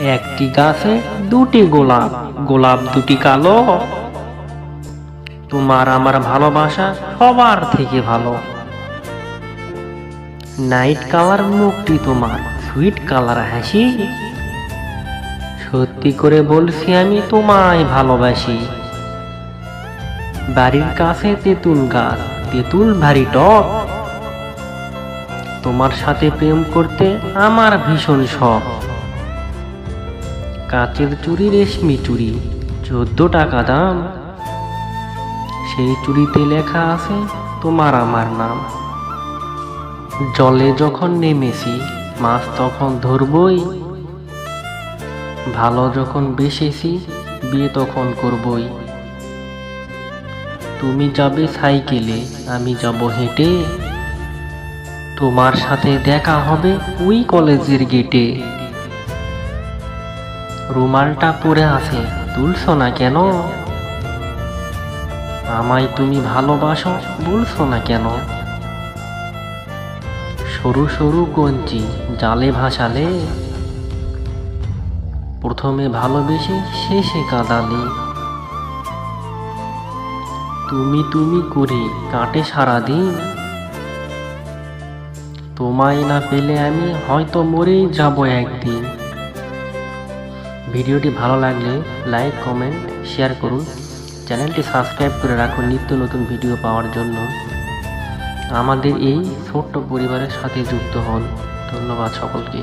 একটি গাছে দুটি গোলাপ গোলাপ দুটি কালো। তোমার আমার ভালোবাসা সবার থেকে ভালো। নাইট কালার মুখটি তোমার সুইট কালার হাসি। সত্যি করে বলছি আমি তোমায় ভালোবাসি। বাড়ির কাছে তেঁতুল গাছ, তেঁতুল ভারী টক। তোমার সাথে প্রেম করতে আমার ভীষণ শখ। কাচের চুড়ি রেশমি চুড়ি চোদ্দ টাকা দাম। সেই চুড়িতে লেখা আছে তোমার আমার নাম। জলে যখন নেমেছি, মাছ তখন ধরবই। ভালো যখন বেসেছি, বিয়ে তখন করবই। তুমি যাবে সাইকেলে, আমি যাব হেঁটে। তোমার সাথে দেখা হবে ওই কলেজের গেটে। রুমালটা পরে আছে, তুলছো না কেন? আমায় তুমি ভালোবাসো, বলছো না কেন? সরু সরু গঞ্জি, জালে ভাসালে। প্রথমে ভালোবেসে, শেষে কাঁদালে। তুমি তুমি করে কাটে সারাদিন। তোমায় না পেলে আমি হয়তো মরেই যাব একদিন। ভিডিওটি ভালো লাগলে লাইক, কমেন্ট, শেয়ার করুন। চ্যানেলটি সাবস্ক্রাইব করে রাখুন নিত্য নতুন ভিডিও পাওয়ার জন্য। আমাদের এই ছোট্ট পরিবারের সাথে যুক্ত হন। ধন্যবাদ সকলকে।